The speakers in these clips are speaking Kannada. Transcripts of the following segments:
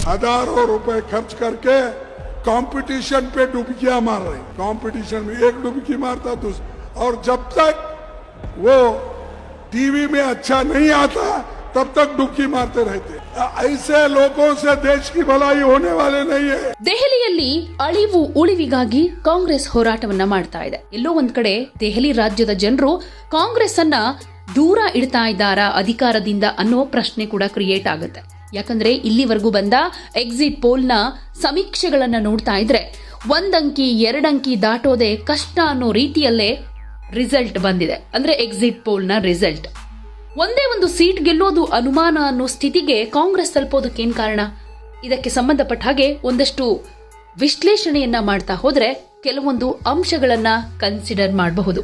हजारों रुपए खर्च करके कंपटीशन पे डुबकियां मार रहे कंपटीशन में एक डुबकी मारता दूसरा और जब तक वो टीवी में अच्छा नहीं आता तब तक डुबकी मारते रहते ऐसे लोगों से देश की भलाई होने वाले नहीं है ದೆಹಲಿಯಲ್ಲಿ ಅಳಿವು ಉಳಿವಿಗಾಗಿ ಕಾಂಗ್ರೆಸ್ ಹೋರಾಟವನ್ನ ಮಾಡ್ತಾ ಇದೆ ಎಲ್ಲೋ ಒಂದ್ ಕಡೆ ದೆಹಲಿ ರಾಜ್ಯದ ಜನರು ಕಾಂಗ್ರೆಸ್ ಅನ್ನ ದೂರ ಇಡ್ತಾ ಇದ್ದಾರಾ ಅಧಿಕಾರದಿಂದ ಅನ್ನೋ ಪ್ರಶ್ನೆ ಕೂಡ ಕ್ರಿಯೇಟ್ ಆಗುತ್ತೆ ಯಾಕಂದ್ರೆ ಇಲ್ಲಿವರೆಗೂ ಬಂದ ಎಕ್ಸಿಟ್ ಪೋಲ್ನ ಸಮೀಕ್ಷೆಗಳನ್ನು ನೋಡ್ತಾ ಇದ್ರೆ ಒಂದಂಕಿ ಎರಡಂಕಿ ದಾಟೋದೆ ಕಷ್ಟ ಅನ್ನೋ ರೀತಿಯಲ್ಲೇ ರಿಸಲ್ಟ್ ಬಂದಿದೆ. ಅಂದ್ರೆ ಎಕ್ಸಿಟ್ ಪೋಲ್ನ ರಿಸಲ್ಟ್ ಒಂದೇ ಒಂದು ಸೀಟ್ ಗೆಲ್ಲೋದು ಅನುಮಾನ ಅನ್ನೋ ಸ್ಥಿತಿಗೆ ಕಾಂಗ್ರೆಸ್ ತಲುಪೋದಕ್ಕೇನು ಕಾರಣ? ಇದಕ್ಕೆ ಸಂಬಂಧಪಟ್ಟ ಹಾಗೆ ಒಂದಷ್ಟು ವಿಶ್ಲೇಷಣೆಯನ್ನ ಮಾಡ್ತಾ ಹೋದ್ರೆ ಕೆಲವೊಂದು ಅಂಶಗಳನ್ನ ಕನ್ಸಿಡರ್ ಮಾಡಬಹುದು.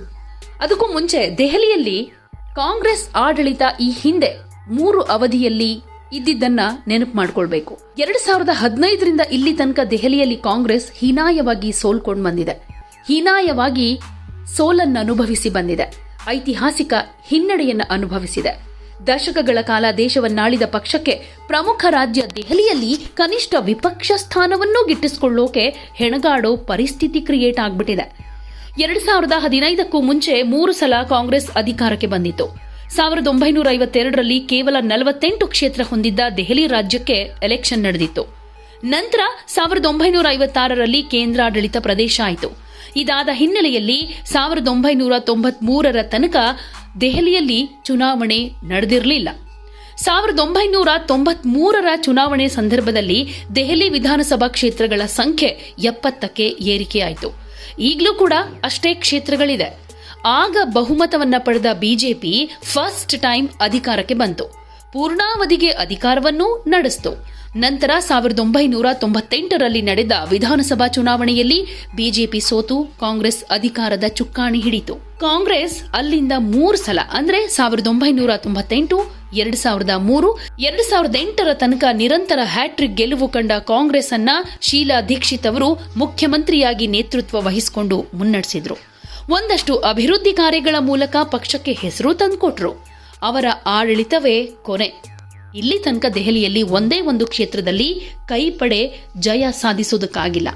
ಅದಕ್ಕೂ ಮುಂಚೆ ದೆಹಲಿಯಲ್ಲಿ ಕಾಂಗ್ರೆಸ್ ಆಡಳಿತ ಈ ಹಿಂದೆ ಮೂರು ಅವಧಿಯಲ್ಲಿ ಇದ್ದಿದ್ದನ್ನ ನೆನಪು ಮಾಡ್ಕೊಳ್ಬೇಕು. ಎರಡ್ ಸಾವಿರದ ಹದಿನೈದರಿಂದ ಇಲ್ಲಿ ತನಕ ದೆಹಲಿಯಲ್ಲಿ ಕಾಂಗ್ರೆಸ್ ಹೀನಾಯವಾಗಿ ಸೋಲ್ಕೊಂಡು ಬಂದಿದೆ. ಹೀನಾಯವಾಗಿ ಸೋಲನ್ನು ಅನುಭವಿಸಿ ಬಂದಿದೆ. ಐತಿಹಾಸಿಕ ಹಿನ್ನಡೆಯನ್ನ ಅನುಭವಿಸಿದೆ. ದಶಕಗಳ ಕಾಲ ದೇಶವನ್ನಾಳಿದ ಪಕ್ಷಕ್ಕೆ ಪ್ರಮುಖ ರಾಜ್ಯ ದೆಹಲಿಯಲ್ಲಿ ಕನಿಷ್ಠ ವಿಪಕ್ಷ ಸ್ಥಾನವನ್ನೂ ಗಿಟ್ಟಿಸಿಕೊಳ್ಳೋಕೆ ಹೆಣಗಾಡೋ ಪರಿಸ್ಥಿತಿ ಕ್ರಿಯೇಟ್ ಆಗ್ಬಿಟ್ಟಿದೆ. ಎರಡ್ ಸಾವಿರದ ಹದಿನೈದಕ್ಕೂ ಮುಂಚೆ ಮೂರು ಸಲ ಕಾಂಗ್ರೆಸ್ ಅಧಿಕಾರಕ್ಕೆ ಬಂದಿತ್ತು. ಸಾವಿರದ ಒಂಬೈನೂರ ಐವತ್ತೆರಡರಲ್ಲಿ ಕೇವಲ ನಲವತ್ತೆಂಟು ಕ್ಷೇತ್ರ ಹೊಂದಿದ್ದ ದೆಹಲಿ ರಾಜ್ಯಕ್ಕೆ ಎಲೆಕ್ಷನ್ ನಡೆದಿತ್ತು. ನಂತರ ಸಾವಿರದ ಒಂಬೈನೂರ ಐವತ್ತಾರರಲ್ಲಿ ಕೇಂದ್ರಾಡಳಿತ ಪ್ರದೇಶ ಆಯಿತು. ಇದಾದ ಹಿನ್ನೆಲೆಯಲ್ಲಿ ಸಾವಿರದ ಒಂಬೈನೂರ ತೊಂಬತ್ಮೂರರ ತನಕ ದೆಹಲಿಯಲ್ಲಿ ಚುನಾವಣೆ ನಡೆದಿರಲಿಲ್ಲ. ಸಾವಿರದ ಒಂಬೈನೂರ ತೊಂಬತ್ಮೂರರ ಚುನಾವಣೆ ಸಂದರ್ಭದಲ್ಲಿ ದೆಹಲಿ ವಿಧಾನಸಭಾ ಕ್ಷೇತ್ರಗಳ ಸಂಖ್ಯೆ ಎಪ್ಪತ್ತಕ್ಕೆ ಏರಿಕೆಯಾಯಿತು. ಈಗಲೂ ಕೂಡ ಅಷ್ಟೇ ಕ್ಷೇತ್ರಗಳಿದೆ. ಆಗ ಬಹುಮತವನ್ನ ಪಡೆದ ಬಿಜೆಪಿ ಫಸ್ಟ್ ಟೈಮ್ ಅಧಿಕಾರಕ್ಕೆ ಬಂತು. ಪೂರ್ಣಾವಧಿಗೆ ಅಧಿಕಾರವನ್ನು ನಡೆಸಿತು. ನಂತರ ಸಾವಿರದ ಒಂಬೈನೂರ ತೊಂಬತ್ತೆಂಟರಲ್ಲಿ ನಡೆದ ವಿಧಾನಸಭಾ ಚುನಾವಣೆಯಲ್ಲಿ ಬಿಜೆಪಿ ಸೋತು, ಕಾಂಗ್ರೆಸ್ ಅಧಿಕಾರದ ಚುಕ್ಕಾಣಿ ಹಿಡಿತು ಕಾಂಗ್ರೆಸ್ ಅಲ್ಲಿಂದ ಮೂರು ಸಲ, ಅಂದ್ರೆ ಸಾವಿರದ ಒಂಬೈನೂರ ತೊಂಬತ್ತೆಂಟು, ಎರಡ್ ಸಾವಿರದ ಮೂರು, ಎರಡ್ ಸಾವಿರದ ಎಂಟರ ತನಕ ನಿರಂತರ ಹ್ಯಾಟ್ರಿಕ್ ಗೆಲುವು ಕಂಡ ಕಾಂಗ್ರೆಸ್ ಅನ್ನ ಶೀಲಾ ದೀಕ್ಷಿತ್ ಅವರು ಮುಖ್ಯಮಂತ್ರಿಯಾಗಿ ನೇತೃತ್ವ ವಹಿಸಿಕೊಂಡು ಮುನ್ನಡೆಸಿದ್ರು. ಒಂದಷ್ಟು ಅಭಿವೃದ್ಧಿ ಕಾರ್ಯಗಳ ಮೂಲಕ ಪಕ್ಷಕ್ಕೆ ಹೆಸರು ತಂದುಕೊಟ್ರು. ಅವರ ಆಡಳಿತವೇ ಕೊನೆ. ಇಲ್ಲಿ ತನಕ ದೆಹಲಿಯಲ್ಲಿ ಒಂದೇ ಒಂದು ಕ್ಷೇತ್ರದಲ್ಲಿ ಕೈಪಡೆ ಜಯ ಸಾಧಿಸುವುದಕ್ಕಾಗಿಲ್ಲ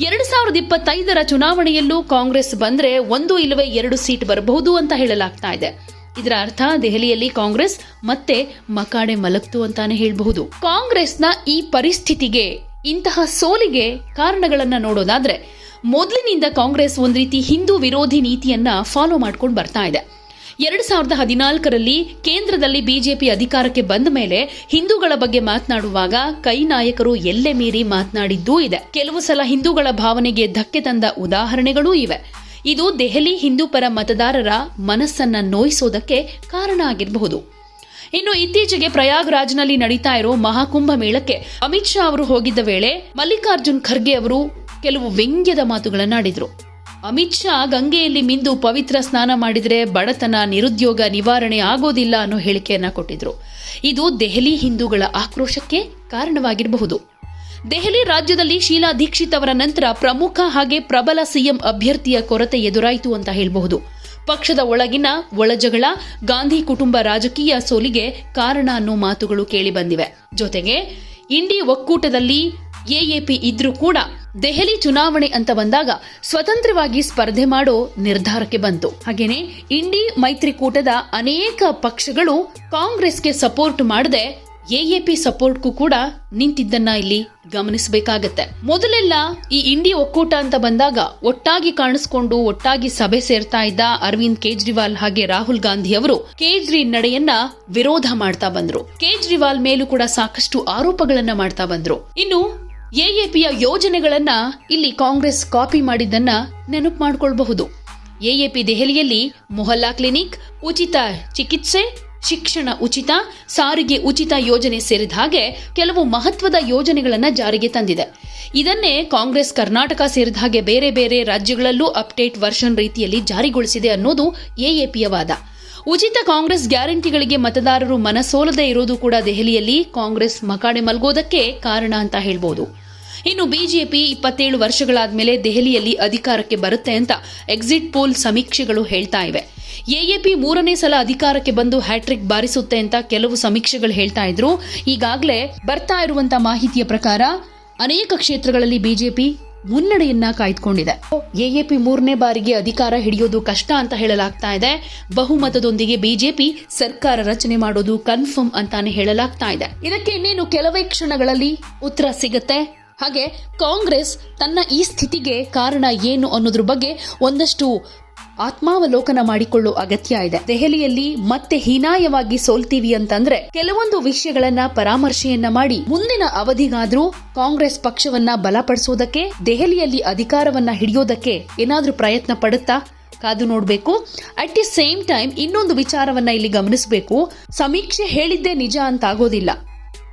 ಎರಡು ಸಾವಿರದ ಇಪ್ಪತ್ತೈದರ ಚುನಾವಣೆಯಲ್ಲೂ ಕಾಂಗ್ರೆಸ್ ಬಂದ್ರೆ ಒಂದು ಇಲ್ಲವೇ ಎರಡು ಸೀಟ್ ಬರಬಹುದು ಅಂತ ಹೇಳಲಾಗ್ತಾ ಇದೆ. ಇದರ ಅರ್ಥ ದೆಹಲಿಯಲ್ಲಿ ಕಾಂಗ್ರೆಸ್ ಮತ್ತೆ ಮಕಾಡೆ ಮಲಗ್ತು ಅಂತಾನೆ ಹೇಳಬಹುದು. ಕಾಂಗ್ರೆಸ್ನ ಈ ಪರಿಸ್ಥಿತಿಗೆ ಇಂತಹ ಸೋಲಿಗೆ ಕಾರಣಗಳನ್ನು ನೋಡೋದಾದ್ರೆ ಮೊದಲಿನಿಂದ ಕಾಂಗ್ರೆಸ್ ಒಂದು ರೀತಿ ಹಿಂದೂ ವಿರೋಧಿ ನೀತಿಯನ್ನ ಫಾಲೋ ಮಾಡ್ಕೊಂಡು ಬರ್ತಾ ಇದೆ. ಎರಡು ಸಾವಿರದ ಹದಿನಾಲ್ಕರಲ್ಲಿ ಕೇಂದ್ರದಲ್ಲಿ ಬಿಜೆಪಿ ಅಧಿಕಾರಕ್ಕೆ ಬಂದ ಮೇಲೆ ಹಿಂದೂಗಳ ಬಗ್ಗೆ ಮಾತನಾಡುವಾಗ ಕೈ ನಾಯಕರು ಎಲ್ಲೆ ಮೀರಿ ಮಾತನಾಡಿದ್ದೂ ಇದೆ. ಕೆಲವು ಸಲ ಹಿಂದೂಗಳ ಭಾವನೆಗೆ ಧಕ್ಕೆ ತಂದ ಉದಾಹರಣೆಗಳೂ ಇವೆ. ಇದು ದೆಹಲಿ ಹಿಂದೂ ಪರ ಮತದಾರರ ಮನಸ್ಸನ್ನ ನೋಯಿಸೋದಕ್ಕೆ ಕಾರಣ ಆಗಿರಬಹುದು. ಇನ್ನು ಇತ್ತೀಚೆಗೆ ಪ್ರಯಾಗ್ರಾಜ್ನಲ್ಲಿ ನಡೀತಾ ಇರೋ ಮಹಾಕುಂಭ ಮೇಳಕ್ಕೆ ಅಮಿತ್ ಶಾ ಅವರು ಹೋಗಿದ್ದ ವೇಳೆ ಮಲ್ಲಿಕಾರ್ಜುನ್ ಖರ್ಗೆ ಅವರು ಕೆಲವು ವ್ಯಂಗ್ಯದ ಮಾತುಗಳನ್ನಾಡಿದರು ಅಮಿತ್ ಶಾ ಗಂಗೆಯಲ್ಲಿ ಮಿಂದು ಪವಿತ್ರ ಸ್ನಾನ ಮಾಡಿದರೆ ಬಡತನ, ನಿರುದ್ಯೋಗ ನಿವಾರಣೆ ಆಗೋದಿಲ್ಲ ಅನ್ನೋ ಹೇಳಿಕೆಯನ್ನ ಕೊಟ್ಟಿದ್ರು. ಇದು ದೆಹಲಿ ಹಿಂದೂಗಳ ಆಕ್ರೋಶಕ್ಕೆ ಕಾರಣವಾಗಿರಬಹುದು. ದೆಹಲಿ ರಾಜ್ಯದಲ್ಲಿ ಶೀಲಾ ದೀಕ್ಷಿತ್ ಅವರ ನಂತರ ಪ್ರಮುಖ ಹಾಗೆ ಪ್ರಬಲ ಸಿಎಂ ಅಭ್ಯರ್ಥಿಯ ಕೊರತೆ ಎದುರಾಯಿತು ಅಂತ ಹೇಳಬಹುದು. ಪಕ್ಷದ ಒಳಗಿನ ಒಳಜಗಳ, ಗಾಂಧಿ ಕುಟುಂಬ ರಾಜಕೀಯ ಸೋಲಿಗೆ ಕಾರಣ ಅನ್ನೋ ಮಾತುಗಳು ಕೇಳಿಬಂದಿವೆ ಜೊತೆಗೆ, ಇಂಡಿ ಒಕ್ಕೂಟದಲ್ಲಿ ಎಎಪಿ ಇದ್ರೂ ಕೂಡ ದೆಹಲಿ ಚುನಾವಣೆ ಅಂತ ಬಂದಾಗ ಸ್ವತಂತ್ರವಾಗಿ ಸ್ಪರ್ಧೆ ಮಾಡೋ ನಿರ್ಧಾರಕ್ಕೆ ಬಂತು. ಹಾಗೇನೆ ಇಂಡಿ ಮೈತ್ರಿಕೂಟದ ಅನೇಕ ಪಕ್ಷಗಳು ಕಾಂಗ್ರೆಸ್ಗೆ ಸಪೋರ್ಟ್ ಮಾಡದೆ ಎಎಪಿ ಸಪೋರ್ಟ್ಗೂ ಕೂಡ ನಿಂತಿದ್ದನ್ನ ಇಲ್ಲಿ ಗಮನಿಸಬೇಕಾಗತ್ತೆ. ಮೊದಲೆಲ್ಲ ಈ ಇಂಡಿ ಒಕ್ಕೂಟ ಅಂತ ಬಂದಾಗ ಒಟ್ಟಾಗಿ ಕಾಣಿಸ್ಕೊಂಡು ಒಟ್ಟಾಗಿ ಸಭೆ ಸೇರ್ತಾ ಇದ್ದ ಅರವಿಂದ್ ಕೇಜ್ರಿವಾಲ್ ಹಾಗೆ ರಾಹುಲ್ ಗಾಂಧಿ ಅವರು ಕೇಜ್ರಿ ನಡೆಯನ್ನ ವಿರೋಧ ಮಾಡ್ತಾ ಬಂದ್ರು. ಕೇಜ್ರಿವಾಲ್ ಮೇಲೂ ಕೂಡ ಸಾಕಷ್ಟು ಆರೋಪಗಳನ್ನ ಮಾಡ್ತಾ ಬಂದ್ರು. ಇನ್ನು ಎಎಪಿಯ ಯೋಜನೆಗಳನ್ನ ಇಲ್ಲಿ ಕಾಂಗ್ರೆಸ್ ಕಾಪಿ ಮಾಡಿದ್ದನ್ನ ನೆನಪು ಮಾಡಿಕೊಳ್ಳಬಹುದು ಎಎಪಿ ದೆಹಲಿಯಲ್ಲಿ ಮೊಹಲ್ಲಾ ಕ್ಲಿನಿಕ್, ಉಚಿತ ಚಿಕಿತ್ಸೆ, ಶಿಕ್ಷಣ ಉಚಿತ, ಸಾರಿಗೆ ಉಚಿತ ಯೋಜನೆ ಸೇರಿದ ಹಾಗೆ ಕೆಲವು ಮಹತ್ವದ ಯೋಜನೆಗಳನ್ನು ಜಾರಿಗೆ ತಂದಿದೆ. ಇದನ್ನೇ ಕಾಂಗ್ರೆಸ್ ಕರ್ನಾಟಕ ಸೇರಿದ ಹಾಗೆ ಬೇರೆ ಬೇರೆ ರಾಜ್ಯಗಳಲ್ಲೂ ಅಪ್ಡೇಟ್ ವರ್ಷನ್ ರೀತಿಯಲ್ಲಿ ಜಾರಿಗೊಳಿಸಿದೆ ಅನ್ನೋದು ಎಎಪಿಯ ವಾದ. ಉಚಿತ ಕಾಂಗ್ರೆಸ್ ಗ್ಯಾರಂಟಿಗಳಿಗೆ ಮತದಾರರು ಮನಸೋಲದೆ ಇರೋದು ಕೂಡ ದೆಹಲಿಯಲ್ಲಿ ಕಾಂಗ್ರೆಸ್ ಮಕಾಡೆ ಮಲ್ಗೋದಕ್ಕೆ ಕಾರಣ ಅಂತ ಹೇಳ್ಬೋದು. ಇನ್ನು ಬಿಜೆಪಿ ಇಪ್ಪತ್ತೇಳು ವರ್ಷಗಳಾದ್ಮೇಲೆ ದೆಹಲಿಯಲ್ಲಿ ಅಧಿಕಾರಕ್ಕೆ ಬರುತ್ತೆ ಅಂತ ಎಕ್ಸಿಟ್ ಪೋಲ್ ಸಮೀಕ್ಷೆಗಳು ಹೇಳ್ತಾ ಇವೆ. ಎಎಪಿ ಮೂರನೇ ಸಲ ಅಧಿಕಾರಕ್ಕೆ ಬಂದು ಹ್ಯಾಟ್ರಿಕ್ ಬಾರಿಸುತ್ತೆ ಅಂತ ಕೆಲವು ಸಮೀಕ್ಷೆಗಳು ಹೇಳ್ತಾ ಇದ್ರು. ಈಗಾಗಲೇ ಬರ್ತಾ ಇರುವಂತ ಮಾಹಿತಿಯ ಪ್ರಕಾರ ಅನೇಕ ಕ್ಷೇತ್ರಗಳಲ್ಲಿ ಬಿಜೆಪಿ ಮುನ್ನಡೆಯನ್ನ ಕಾಯ್ದುಕೊಂಡಿದೆ. ಎಎಪಿ ಮೂರನೇ ಬಾರಿಗೆ ಅಧಿಕಾರ ಹಿಡಿಯೋದು ಕಷ್ಟ ಅಂತ ಹೇಳಲಾಗ್ತಾ ಇದೆ. ಬಹುಮತದೊಂದಿಗೆ ಬಿಜೆಪಿ ಸರ್ಕಾರ ರಚನೆ ಮಾಡೋದು ಕನ್ಫರ್ಮ್ ಅಂತಾನೆ ಹೇಳಲಾಗ್ತಾ ಇದೆ. ಇದಕ್ಕೆ ಇನ್ನೇನು ಕೆಲವೇ ಕ್ಷಣಗಳಲ್ಲಿ ಉತ್ತರ ಸಿಗುತ್ತೆ? ಹಾಗೆ ಕಾಂಗ್ರೆಸ್ ತನ್ನ ಈ ಸ್ಥಿತಿಗೆ ಕಾರಣ ಏನು ಅನ್ನೋದ್ರ ಬಗ್ಗೆ ಒಂದಷ್ಟು ಆತ್ಮಾವಲೋಕನ ಮಾಡಿಕೊಳ್ಳೋ ಅಗತ್ಯ ಇದೆ. ದೆಹಲಿಯಲ್ಲಿ ಮತ್ತೆ ಹೀನಾಯವಾಗಿ ಸೋಲ್ತೀವಿ ಅಂತಂದ್ರೆ ಕೆಲವೊಂದು ವಿಷಯಗಳನ್ನ ಪರಾಮರ್ಶೆಯನ್ನ ಮಾಡಿ ಮುಂದಿನ ಅವಧಿಗಾದ್ರೂ ಕಾಂಗ್ರೆಸ್ ಪಕ್ಷವನ್ನ ಬಲಪಡಿಸೋದಕ್ಕೆ, ದೆಹಲಿಯಲ್ಲಿ ಅಧಿಕಾರವನ್ನ ಹಿಡಿಯೋದಕ್ಕೆ ಏನಾದ್ರೂ ಪ್ರಯತ್ನ ಪಡುತ್ತಾ ಕಾದು ನೋಡಬೇಕು. ಅಟ್ ದಿ ಸೇಮ್ ಟೈಮ್ ಇನ್ನೊಂದು ವಿಚಾರವನ್ನ ಇಲ್ಲಿ ಗಮನಿಸಬೇಕು. ಸಮೀಕ್ಷೆ ಹೇಳಿದ್ದೇ ನಿಜ ಅಂತ ಆಗೋದಿಲ್ಲ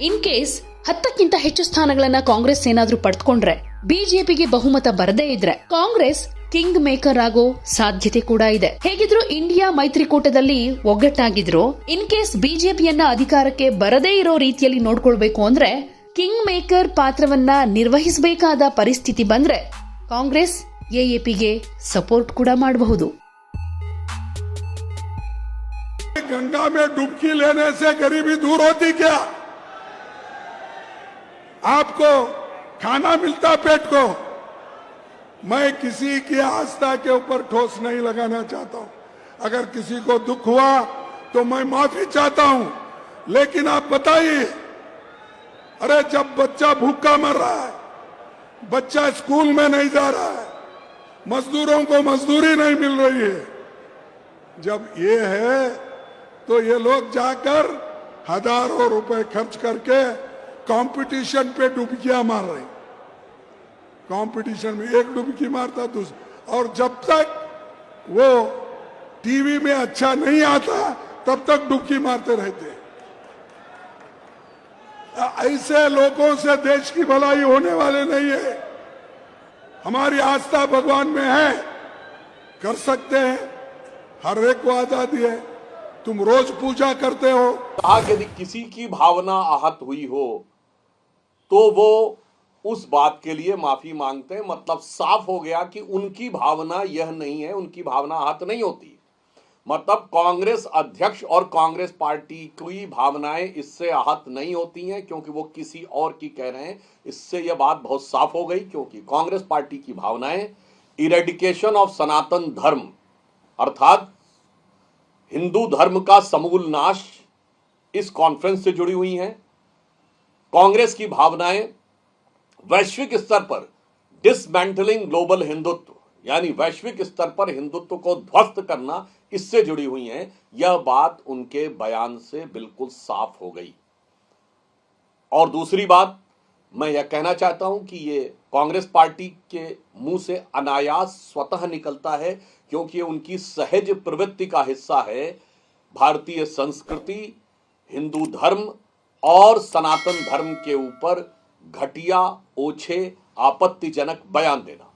ಇನ್ ಕೇಸ್ ಹತ್ತಕ್ಕಿಂತ ಹೆಚ್ಚು ಸ್ಥಾನಗಳನ್ನ ಕಾಂಗ್ರೆಸ್ ಏನಾದ್ರೂ ಪಡೆದುಕೊಂಡ್ರೆ ಬಿಜೆಪಿಗೆ ಬಹುಮತ ಬರದೇ ಇದ್ರೆ ಕಾಂಗ್ರೆಸ್ ಕಿಂಗ್ ಮೇಕರ್ ಆಗೋ ಸಾಧ್ಯತೆ ಕೂಡ ಇದೆ ಹೇಗಿದ್ರು ಇಂಡಿಯಾ ಮೈತ್ರಿಕೂಟದಲ್ಲಿ ಒಗ್ಗಟ್ಟಾಗಿದ್ರು ಇನ್ ಕೇಸ್ ಬಿಜೆಪಿಯನ್ನ ಅಧಿಕಾರಕ್ಕೆ ಬರದೇ ಇರೋ ರೀತಿಯಲ್ಲಿ ನೋಡ್ಕೊಳ್ಬೇಕು ಅಂದ್ರೆ ಕಿಂಗ್ ಮೇಕರ್ ಪಾತ್ರವನ್ನ ನಿರ್ವಹಿಸಬೇಕಾದ ಪರಿಸ್ಥಿತಿ ಬಂದ್ರೆ ಕಾಂಗ್ರೆಸ್ ಎಎಪಿಗೆ ಸಪೋರ್ಟ್ ಕೂಡ ಮಾಡಬಹುದು गंगा में डुबकी लेने से गरीबी दूर होती क्या आपको खाना मिलता पेट को मैं किसी की आस्था के ऊपर ठोस नहीं लगाना चाहता हूँ। अगर किसी को दुख हुआ तो मैं माफ़ी चाहता हूँ। लेकिन आप बताइए, अरे जब बच्चा भूखा मर रहा है, बच्चा स्कूल में नहीं जा रहा है, मजदूरों को मजदूरी नहीं मिल रही है, जब ये है तो ये लोग जाकर हज़ारों रुपए खर्च करके कंपटीशन पे डुबकियाँ मार रहे कंपटीशन में एक डुबकी मारता दूसरा और जब तक वो टीवी में अच्छा नहीं आता, तब तक डुबकी मारते रहते ऐसे लोगों से देश की भलाई होने वाले नहीं है। हमारी आस्था भगवान में है। कर सकते हैं। हर एक को आज़ादी है। तुम रोज पूजा करते हो। आज यदि किसी की भावना आहत हुई हो तो वो उस बात के लिए माफ़ी मांगते हैं। मतलब साफ़ हो गया कि उनकी भावना यह नहीं है, उनकी भावना आहत नहीं होती। मतलब कांग्रेस अध्यक्ष और कांग्रेस पार्टी की भावनाएँ इससे आहत नहीं होती हैं, क्योंकि वो किसी और की कह रहे हैं। इससे यह बात बहुत साफ़ हो गई, क्योंकि कांग्रेस पार्टी की भावनाएँ इरेडिकेशन ऑफ़ सनातन धर्म, अर्थात हिंदू धर्म का समूल नाश इस कॉन्फ्रेंस से जुड़ी हुई हैं। कांग्रेस की भावनाएँ वैश्विक स्तर पर डिसमेंटलिंग ग्लोबल हिंदुत्व, यानी वैश्विक स्तर पर हिंदुत्व को ध्वस्त करना इससे जुड़ी हुई है। यह बात उनके बयान से बिल्कुल साफ़ हो गई। और दूसरी बात, मैं यह कहना चाहता हूँ कि ये कांग्रेस पार्टी के मुँह से अनायास स्वतः निकलता है, क्योंकि उनकी सहज प्रवृत्ति का हिस्सा है भारतीय संस्कृति, हिंदू धर्म और सनातन धर्म के ऊपर घटिया ओछे आपत्तिजनक बयान देना।